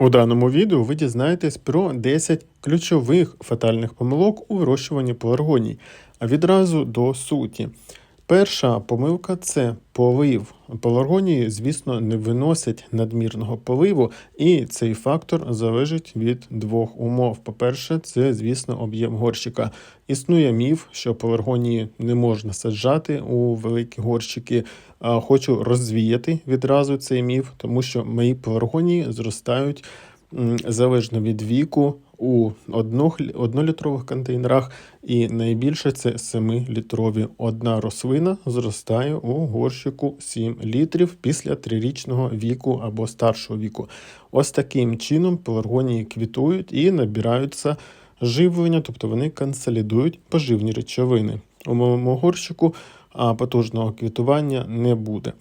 У даному відео ви дізнаєтесь про 10 ключових фатальних помилок у вирощуванні пеларгоній. А відразу до суті. Перша помилка це полив. Пеларгонії, звісно, не виносять надмірного поливу, і цей фактор залежить від двох умов. По-перше, це, звісно, об'єм горщика. Існує міф, що пеларгонії не можна саджати у великі горщики. Хочу розвіяти відразу цей міф, тому що мої пеларгонії зростають залежно від віку у однох- однолітрових контейнерах, і найбільше це 7-літрові. Одна рослина зростає у горщику 7 літрів після трирічного віку або старшого віку. Ось таким чином пеларгонії квітують і набираються живлення, тобто вони консолідують поживні речовини. У моєму горщику потужного квітування не буде.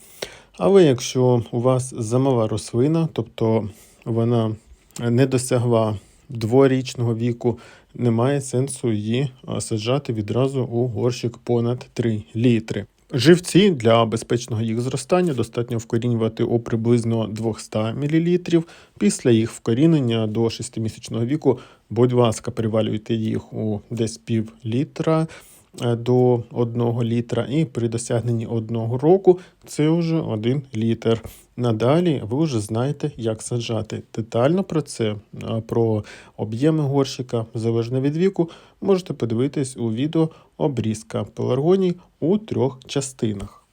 Але якщо у вас замала рослина, тобто вона не досягла дворічного віку, немає сенсу її саджати відразу у горщик понад 3 літри. Живці для безпечного їх зростання достатньо вкорінювати у приблизно 200 мл. Після їх вкорінення до 6-місячного віку, будь ласка, перевалюйте їх у десь пів літра е, до 1 літра, і при досягненні одного року це вже 1 літр. Надалі ви вже знаєте, як саджати. Детально про це, про об'єми горщика, залежно від віку, можете подивитись у відео обрізка пеларгоній у трьох частинах.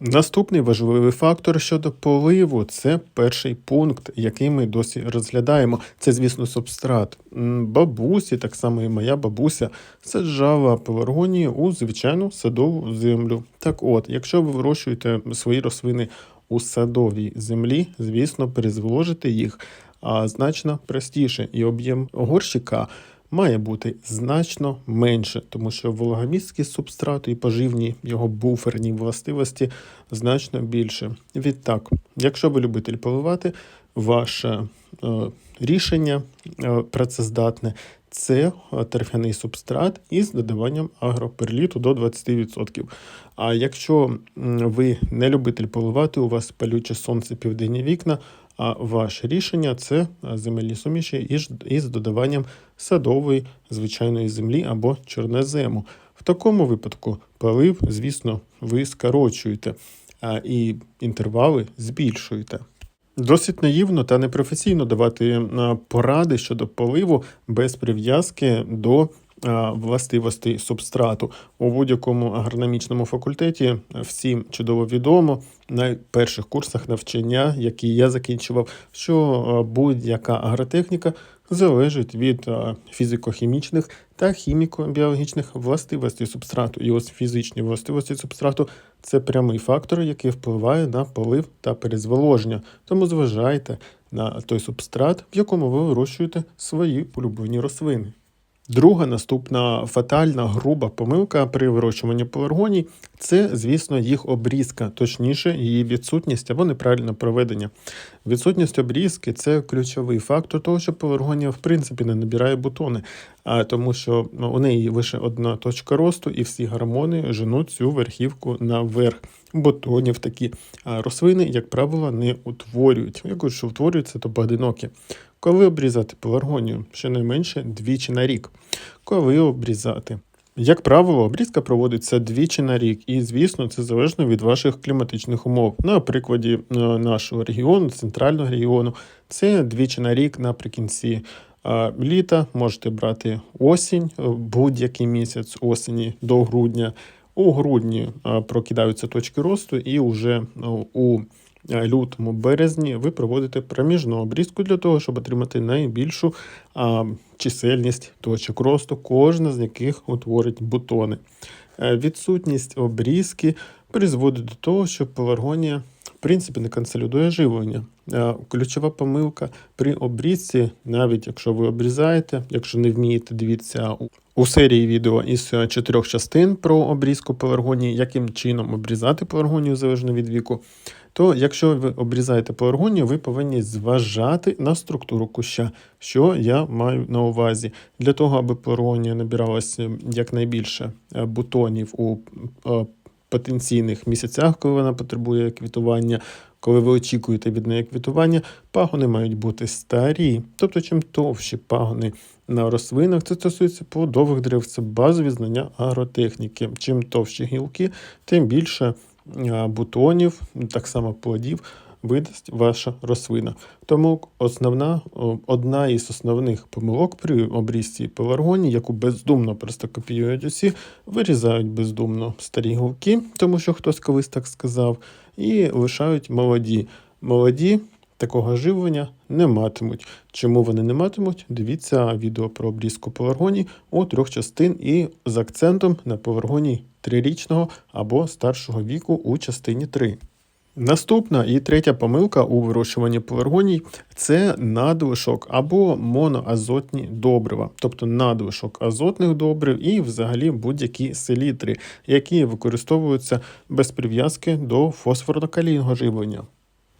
Наступний важливий фактор щодо поливу це перший пункт, який ми досі розглядаємо. Це, звісно, субстрат. Бабусі, так само і моя бабуся, саджала пеларгонії у звичайну садову землю. Так от, якщо ви вирощуєте свої рослини у садовій землі, звісно, перезволожити їх значно простіше, і об'єм горщика має бути значно менше, тому що вологомісткість субстрату і поживні його буферні властивості значно більше. Відтак, якщо ви любитель поливати, ваше е, рішення е, працездатне це торфяний субстрат із додаванням агроперліту до 20%. А якщо ви не любитель поливати, у вас палюче сонце південні вікна, а ваше рішення це земельні суміші із, додаванням садової звичайної землі або чорнозему. В такому випадку полив, звісно, ви скорочуєте, а і інтервали збільшуєте. Досить наївно та непрофесійно давати е, поради щодо поливу без прив'язки до е, властивостей субстрату. У будь-якому агрономічному факультеті е, всім чудово відомо на перших курсах навчання, які я закінчував, що будь-яка агротехніка залежить від е, фізико-хімічних та хіміко-біологічних властивостей субстрату. І ось фізичні властивості субстрату це прямий фактор, який впливає на полив та перезволоження. Тому зважайте на той субстрат, в якому ви вирощуєте свої улюблені рослини. Друга наступна фатальна груба помилка при вирощуванні пеларгоній – це, звісно, їх обрізка, точніше, її відсутність або неправильне проведення. Відсутність обрізки це ключовий фактор того, що пеларгонія в принципі не набирає бутони, а тому що ну, у неї лише одна точка росту, і всі гормони женуть цю верхівку наверх. Бутонів такі рослини, як правило, не утворюють. Якщо утворюються, то поодинокі. Коли обрізати пеларгонію? Щонайменше двічі на рік. Коли обрізати? Як правило, обрізка проводиться двічі на рік, і, звісно, це залежно від ваших кліматичних умов. На прикладі е, нашого регіону, центрального регіону, це двічі на рік наприкінці літа. Можете брати осінь, е, будь-який місяць осені до грудня. У грудні е, прокидаються точки росту, і вже у лютому березні ви проводите проміжну обрізку для того, щоб отримати найбільшу а, чисельність точок росту, кожна з яких утворить бутони. Е, Відсутність обрізки призводить до того, що пеларгонія в принципі не консолідує живлення. Е, Ключова помилка при обрізці, навіть якщо ви обрізаєте, якщо не вмієте, дивіться у- серії відео із е, чотирьох частин про обрізку пеларгонії, яким чином обрізати пеларгонію залежно від віку. То якщо ви обрізаєте пеларгонію, ви повинні зважати на структуру куща, що я маю на увазі. Для того, аби пеларгонія набиралася якнайбільше е, бутонів у е, потенційних місяцях, коли вона потребує квітування, Коли ви очікуєте від неї квітування, пагони мають бути старі. Тобто, чим товщі пагони на рослинах, це стосується плодових дерев, це базові знання агротехніки. Чим товщі гілки, тим більше бутонів, так само плодів видасть ваша рослина. Тому основна, одна із основних помилок при обрізці пеларгонії, яку бездумно просто копіюють усі, вирізають бездумно старі гілки, тому що хтось колись так сказав, і лишають молоді. Молоді такого живлення не матимуть. Чому вони не матимуть? Дивіться відео про обрізку пеларгоній у трьох частин і з акцентом на пеларгоній трирічного або старшого віку у частині 3. Наступна і третя помилка у вирощуванні пеларгоній – це надлишок або моноазотні добрива, тобто надлишок азотних добрив і взагалі будь-які селітри, які використовуються без прив'язки до фосфорно-калійного живлення.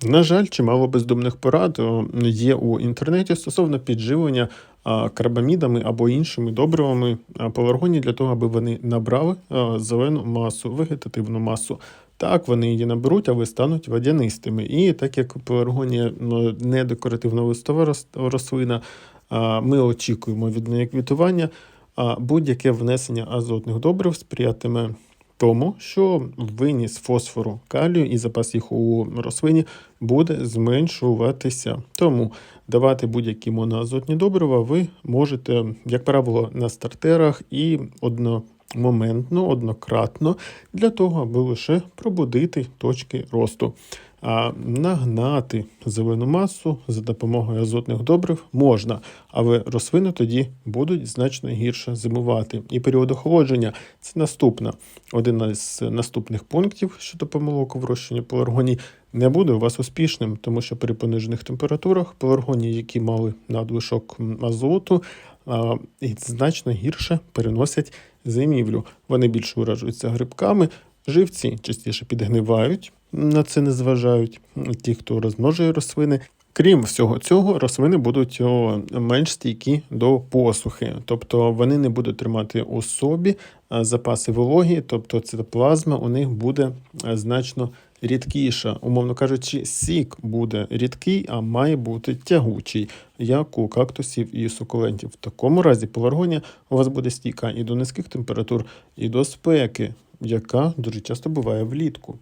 На жаль, чимало бездумних порад є у інтернеті стосовно підживлення карбамідами або іншими добривами а, для того, аби вони набрали зелену масу, вегетативну масу. Так, вони її наберуть, але стануть водянистими. І так як пеларгонія ну, не декоративна листова рослина, ми очікуємо від неї квітування, будь-яке внесення азотних добрив сприятиме тому, що виніс фосфору калію і запас їх у рослині буде зменшуватися. Тому давати будь-які моноазотні добрива ви можете, як правило, на стартерах і одномоментно, однократно, для того, аби лише пробудити точки росту. А нагнати зелену масу за допомогою азотних добрив можна, але рослини тоді будуть значно гірше зимувати. І період охолодження це наступна. Один із наступних пунктів щодо помилок у вирощуванні пеларгоній не буде у вас успішним, тому що при понижених температурах пеларгонії, які мали надлишок азоту, значно гірше переносять зимівлю. Вони більше уражуються грибками, живці частіше підгнивають, на це не зважають ті, хто розмножує рослини. Крім всього цього, рослини будуть менш стійкі до посухи, тобто вони не будуть тримати у собі запаси вологі, тобто цитоплазма у них буде значно рідкіша. Умовно кажучи, сік буде рідкий, а має бути тягучий, як у кактусів і сукулентів. В такому разі пеларгонія у вас буде стійка і до низьких температур, і до спеки, яка дуже часто буває влітку.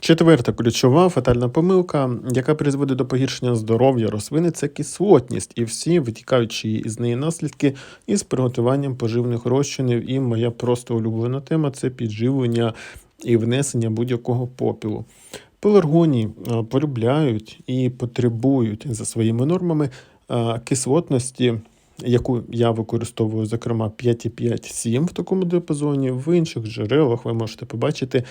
Четверта ключова фатальна помилка, яка призводить до погіршення здоров'я рослини, це кислотність і всі витікаючі із неї наслідки із приготуванням поживних розчинів. І моя просто улюблена тема це підживлення і внесення будь-якого попілу. Пеларгонії полюбляють і потребують за своїми нормами кислотності, яку я використовую, зокрема 5,5-7 в такому діапазоні. В інших джерелах ви можете побачити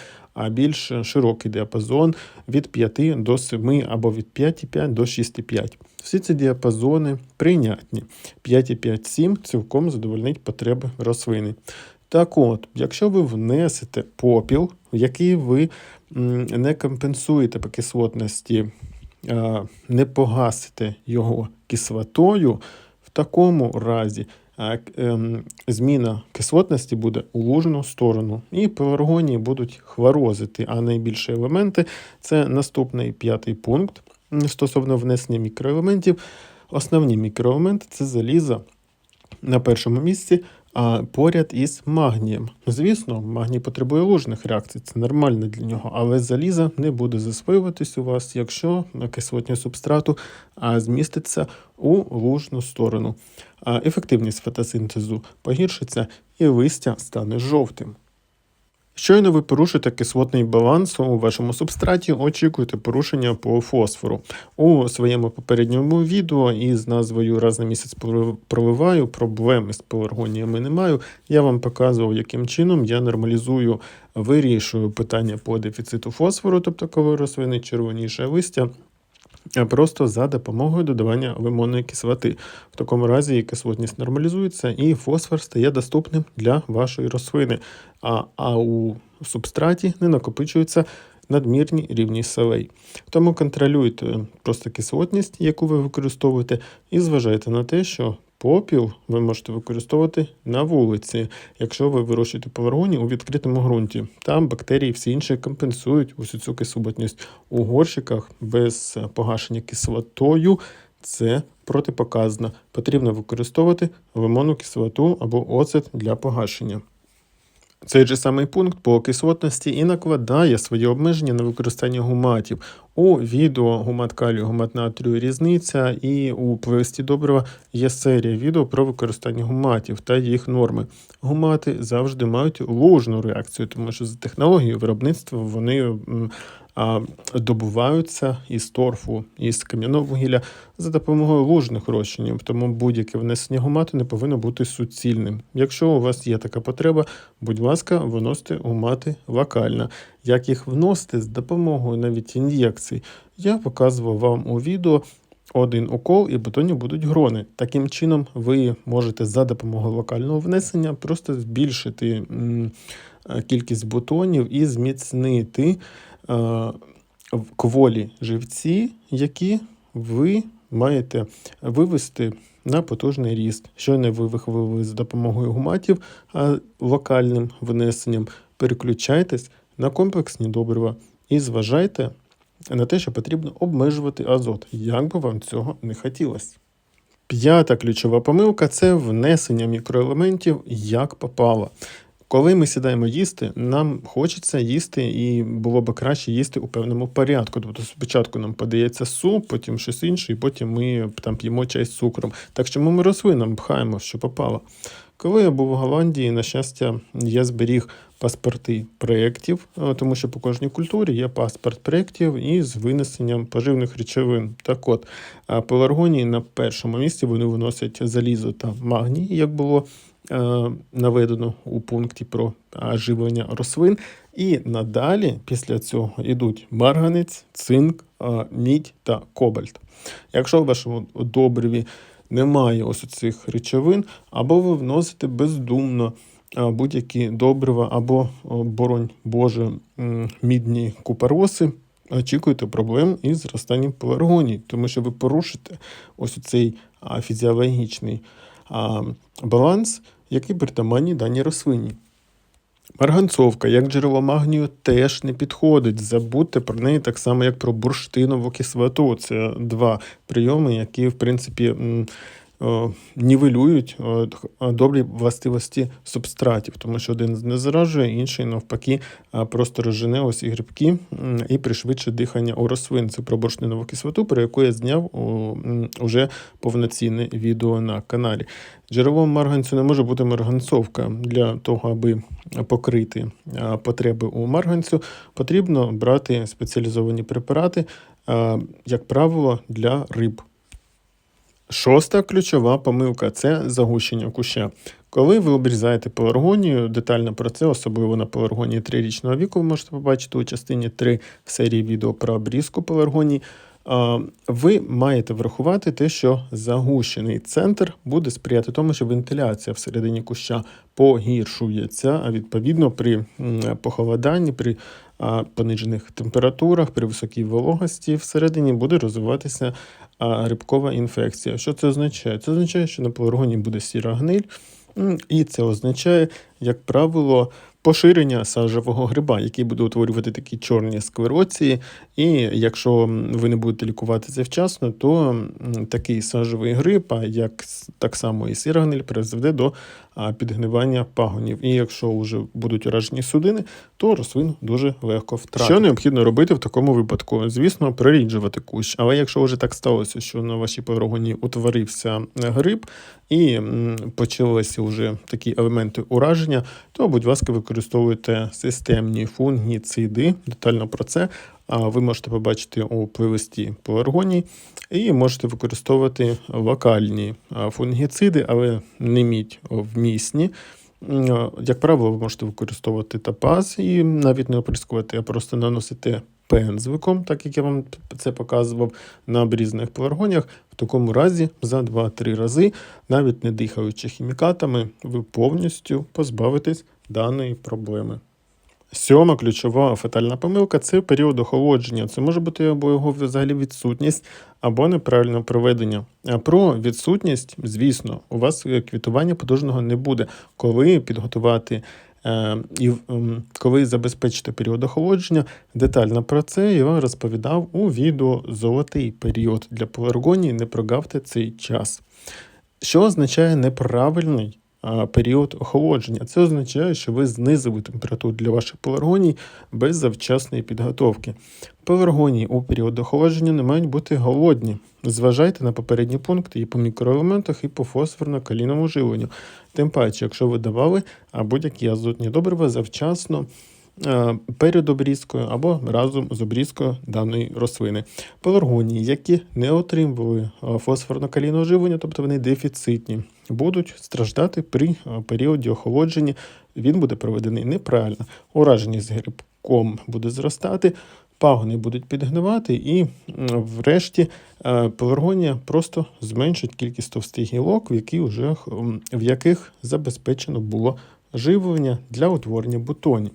більш широкий діапазон від 5 до 7 або від 5,5 до 6,5. Всі ці діапазони прийнятні. 5,5-7 цілком задовольнить потреби рослини. Так от, якщо ви внесете попіл, який ви не компенсуєте по кислотності, не погасите його кислотою, такому разі ем, зміна кислотності буде у лужну сторону, і пеларгонії будуть хворозити. А найбільші елементи це наступний п'ятий пункт стосовно внесення мікроелементів. Основні мікроелементи це заліза на першому місці, а поряд із магнієм. Звісно, магній потребує лужних реакцій, це нормально для нього, але залізо не буде засвоюватись у вас, якщо кислотні субстрату зміститься у лужну сторону. Ефективність фотосинтезу погіршиться і листя стане жовтим. Щойно ви порушите кислотний баланс у вашому субстраті, очікуйте порушення по фосфору. У своєму попередньому відео із назвою раз на місяць пролив- проливаю, проблеми з пеларгоніями не маю. Я вам показував, яким чином я нормалізую, вирішую питання по дефіциту фосфору, тобто коли рослини червоніше листя. Просто за допомогою додавання лимонної кислоти. В такому разі її кислотність нормалізується, і фосфор стає доступним для вашої рослини. А, а у субстраті не накопичуються надмірні рівні солей. Тому контролюйте просто кислотність, яку ви використовуєте, і зважайте на те, що Попіл ви можете використовувати на вулиці, якщо ви вирощуєте пеларгоні у відкритому ґрунті. Там бактерії всі інші компенсують усю цю кислотність у горщиках без погашення кислотою. Це протипоказано. Потрібно використовувати лимонну кислоту або оцет для погашення. Цей же самий пункт по кислотності і накладає свої обмеження на використання гуматів. У відео гумат калію, гумат натрію різниця, і у плейлисті добрива є серія відео про використання гуматів та їх норми. Гумати завжди мають лужну реакцію, тому що за технологією виробництва вони добуваються із торфу, із кам'яного вугілля за допомогою лужних розчинів. Тому будь-яке внесення гумату не повинно бути суцільним. Якщо у вас є така потреба, будь ласка, виносите гумати локально. Як їх вносити з допомогою навіть ін'єкцій, я показував вам у відео. Один укол і бутоні будуть грони. Таким чином, ви можете за допомогою локального внесення просто збільшити е, кількість бутонів і зміцнити кволі живці, які ви маєте вивести на потужний ріст. Щойно ви їх з допомогою гуматів, а локальним внесенням переключайтесь на комплексні добрива і зважайте на те, що потрібно обмежувати азот, як би вам цього не хотілося. П'ята ключова помилка це внесення мікроелементів як попало. Коли ми сідаємо їсти, нам хочеться їсти, і було б краще їсти у певному порядку. Тобто спочатку нам подається суп, потім щось інше, і потім ми там п'ємо чай з цукром. Так чому ми рослинам пхаємо, що попало? Коли я був у Голландії, на щастя, я зберіг паспорти проєктів, е, тому що по кожній культурі є паспорт проєктів із винесенням поживних речовин. Так от, е, пеларгонії на першому місці вони виносять залізо та магній, як було е, наведено у пункті про е, живлення рослин. І надалі після цього йдуть марганець, цинк, е, мідь та кобальт. Якщо в вашому добриві немає ось цих речовин, або ви вносите бездумно будь-які добрива, або, боронь Боже, мідні купароси, очікуйте проблем із зростанням пеларгоній, тому що ви порушите ось цей фізіологічний баланс, який притаманні даній рослині. Марганцовка, як джерело магнію, теж не підходить. Забудьте про неї так само, як про бурштинову кислоту. Це два прийоми, які, в принципі, нівелюють х- добрі властивості субстратів, тому що один не заражує, інший навпаки просто розжене ось і грибки і пришвидшить дихання у рослин. Це про бурштинову кислоту, про яку я зняв уже повноцінне відео на каналі. Джерелом марганцю не може бути марганцовка. Для того, аби покрити потреби у марганцю, потрібно брати спеціалізовані препарати, як правило, для риб. Шоста ключова помилка це загущення куща. Коли ви обрізаєте пеларгонію, детально про це, особливо на пеларгонії трирічного віку, ви можете побачити у частині 3 серії відео про обрізку пеларгонії. Ви маєте врахувати те, що загущений центр буде сприяти тому, що вентиляція всередині куща погіршується, а відповідно при похолоданні, при понижених температурах, при високій вологості всередині буде розвиватися а, грибкова інфекція. Що це означає? Це означає, що на пеларгонії буде сіра гниль, і це означає, як правило, поширення сажевого гриба, який буде утворювати такі чорні склероції. І якщо ви не будете лікуватися вчасно, то такий сажевий гриб, а як так само і сіра гниль, призведе до підгнивання пагонів. І якщо вже будуть уражені судини, то рослин дуже легко втратити. Що необхідно робити в такому випадку? Звісно, проріджувати кущ. Але якщо вже так сталося, що на вашій погоні утворився гриб і почалися вже такі елементи ураження, то, будь ласка, використовуйте системні фунгіциди. Детально про це ви можете побачити у плейлисті пеларгоній. І можете використовувати локальні фунгіциди, але не мідь вмісні. Як правило, ви можете використовувати топаз і навіть не оприскувати, а просто наносити пензликом, так як я вам це показував на обрізаних пеларгоніях. В такому разі за 2-3 рази, навіть не дихаючи хімікатами, ви повністю позбавитесь даної проблеми. Сьома ключова фатальна помилка це період охолодження. Це може бути або його взагалі відсутність, або неправильне проведення. А про відсутність, звісно, у вас е, квітування потужного не буде. Коли підготувати е, і м, коли забезпечити період охолодження, детально про це я вам розповідав у відео Золотий період для пеларгонії. Не прогавте цей час. Що означає неправильний період охолодження? Це означає, що ви знизили температуру для ваших пеларгоній без завчасної підготовки. Пеларгонії у період охолодження не мають бути голодні. Зважайте на попередні пункти і по мікроелементах, і по фосфорно-калійному живленню. Тим паче, якщо ви давали будь-які азотні добрива завчасно. Перед обрізкою або разом з обрізкою даної рослини. Пеларгонії, які не отримували фосфорно-калійного живлення, тобто вони дефіцитні, будуть страждати при е, періоді охолодження. Він буде проведений неправильно. Ураженість грибком буде зростати, пагони будуть підгнивати, і врешті е, пеларгонія просто зменшить кількість товстих гілок, в, які вже, в яких забезпечено було живлення для утворення бутонів.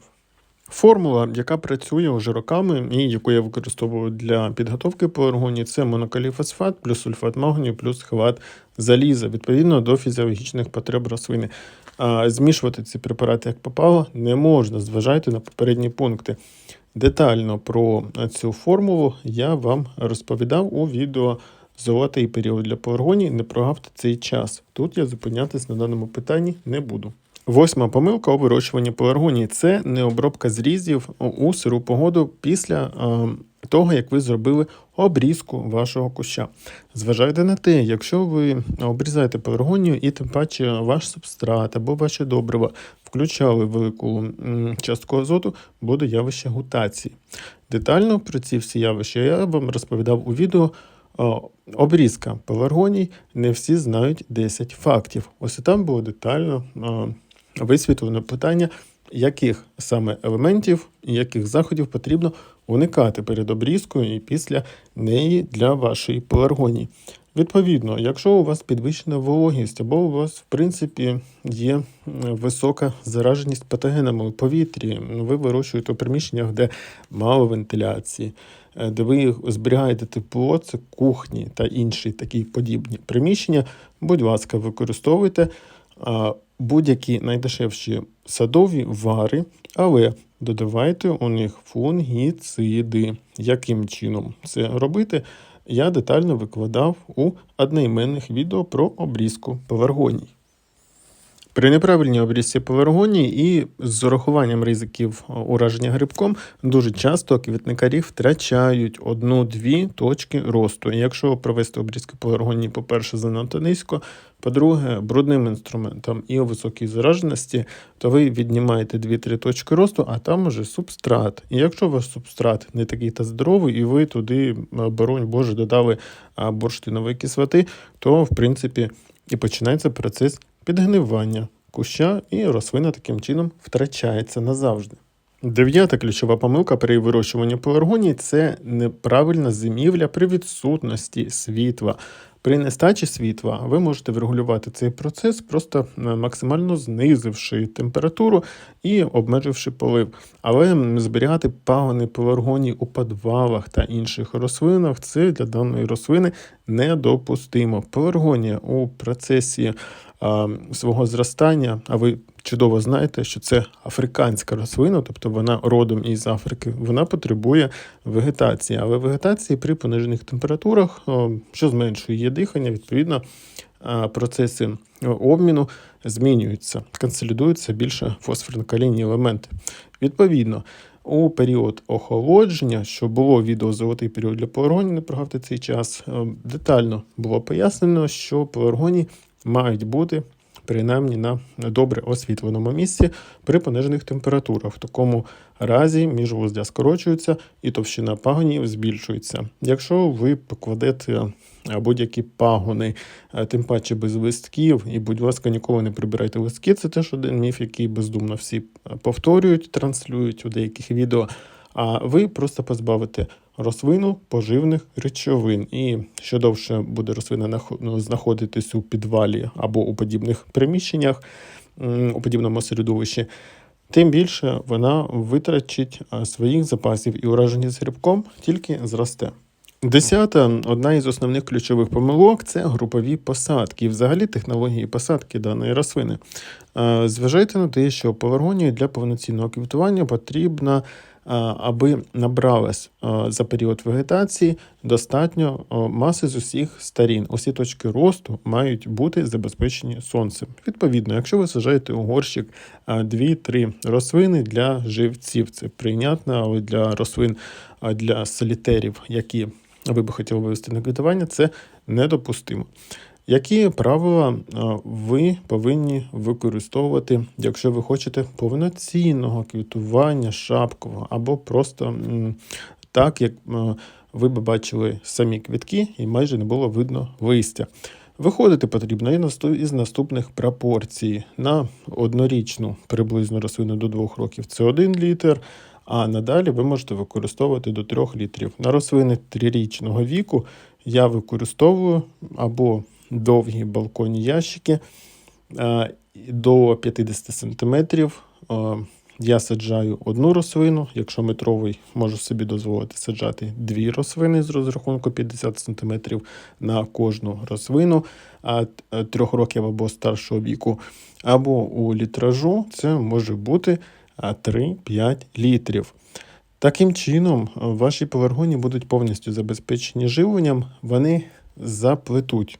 Формула, яка працює вже роками і яку я використовую для підготовки пеларгонії, це монокаліфосфат плюс сульфат магнію плюс хват заліза, відповідно до фізіологічних потреб рослини. А змішувати ці препарати як попало не можна. Зважайте на попередні пункти. Детально про цю формулу я вам розповідав у відео Золотий період для пеларгонії. Не прогавте цей час. Тут я зупинятись на даному питанні не буду. Восьма помилка у вирощуванні пеларгонії це не обробка зрізів у сиру погоду після того, як ви зробили обрізку вашого куща. Зважайте на те, якщо ви обрізаєте пеларгонію і тим паче ваш субстрат або ваші добрива включали велику частку азоту, буде явище гутації. Детально про ці всі явища я вам розповідав у відео. Обрізка пеларгоній, не всі знають 10 фактів. Ось і там було детально висвітлено питання, яких саме елементів і яких заходів потрібно уникати перед обрізкою і після неї для вашої пеларгонії. Відповідно, якщо у вас підвищена вологість, або у вас, в принципі, є висока зараженість патогенами у повітрі, ну, ви вирощуєте у приміщеннях, де мало вентиляції, е, де ви зберігаєте тепло, це кухні та інші такі подібні приміщення, будь ласка, використовуйте будь-які найдешевші садові вари, але додавайте у них фунгіциди. Яким чином це робити? Я детально викладав у одноіменних відео про обрізку пеларгоній. При неправильній обрізці пеларгонії і з урахуванням ризиків ураження грибком дуже часто квітникарі втрачають одну-дві точки росту. Якщо провести обрізки пеларгонії, по-перше, занадто низько, по-друге, брудним інструментом і у високій зараженості, то ви віднімаєте 2-3 точки росту, а там уже субстрат. І якщо ваш субстрат не такий та здоровий, і ви туди, боронь Боже, додали бурштинової кислоти, то в принципі і починається процес підгнивання куща, і рослина таким чином втрачається назавжди. Дев'ята ключова помилка при вирощуванні пеларгонії – це неправильна зимівля при відсутності світла. При нестачі світла ви можете врегулювати цей процес, просто е, максимально знизивши температуру і обмеживши полив. Але зберігати пагони пеларгонії у підвалах та інших рослинах це для даної рослини недопустимо. Пеларгонія у процесі свого зростання, а ви чудово знаєте, що це африканська рослина, тобто вона родом із Африки, вона потребує вегетації. Але вегетації при понижених температурах, що зменшує її дихання, відповідно, процеси обміну змінюються, консолідуються більше фосфорно-калійні елементи. Відповідно, у період охолодження, що було відео золотий період для пеларгонії, не прогавте цей час, детально було пояснено, що пеларгонії мають бути принаймні на добре освітленому місці при понижених температурах. В такому разі міжвуздя скорочуються і товщина пагонів збільшується. Якщо ви покладете е, будь-які пагони, е, тим паче без листків, і, будь ласка, ніколи не прибирайте листки. Це теж один міф, який бездумно всі е, повторюють, транслюють у деяких відео. А ви просто позбавите рослину поживних речовин. І що довше буде рослина ну, знаходитись у підвалі або у подібних приміщеннях, у подібному середовищі, тим більше вона витрачить своїх запасів і ураженість грибком тільки зросте. Десята, одна із основних ключових помилок це групові посадки, і взагалі технології посадки даної рослини. Зважайте на те, що пеларгонії для повноцінного квітування потрібно, е, аби набралась е, за період вегетації достатньо е, маси з усіх сторін. Усі точки росту мають бути забезпечені сонцем. Відповідно, якщо ви сажаєте у горщик 2-3 рослини для живців, це прийнятно, але для рослин для солітерів, які ви би хотіли вивести на квітування, це недопустимо. Які правила ви повинні використовувати, якщо ви хочете повноцінного квітування шапкового, або просто так, як ви б бачили самі квітки і майже не було видно листя? Виходити потрібно із наступних пропорцій. На однорічну приблизно рослину до 2 років це 1 літр, а надалі ви можете використовувати до 3 літрів. На рослини трирічного віку я використовую або довгі балконні ящики е, до 50 см. Я саджаю одну рослину, якщо метровий, можу собі дозволити саджати дві рослини з розрахунку 50 см на кожну рослину а, трьох років або старшого віку. Або у літражу це може бути 3-5 літрів. Таким чином, е, ваші повергоні будуть повністю забезпечені живленням, вони заплетуть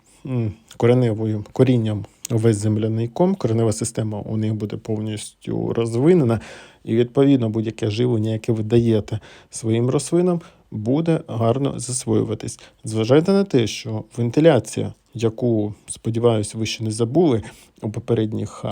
кореневою корінням весь земляний ком, коренева система у них буде повністю розвинена, і відповідно будь-яке живлення, яке ви даєте своїм рослинам, буде гарно засвоюватись. Зважайте на те, що вентиляція, яку, сподіваюся, ви ще не забули у попередніх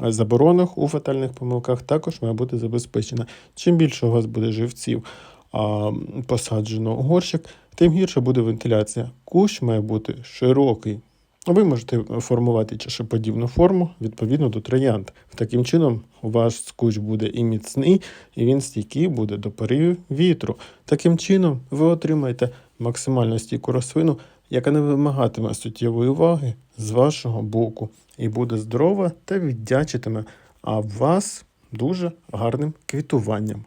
заборонах у фатальних помилках, також має бути забезпечена. Чим більше у вас буде живців а, посаджено горщик, тим гірше буде вентиляція. Кущ має бути широкий. Ви можете формувати чашеподібну форму відповідно до троянд. Таким чином, ваш кущ буде і міцний, і він стійкий буде до поривів вітру. Таким чином, ви отримаєте максимально стійку рослину, яка не вимагатиме суттєвої уваги з вашого боку, і буде здорова та віддячитиме а вас дуже гарним квітуванням.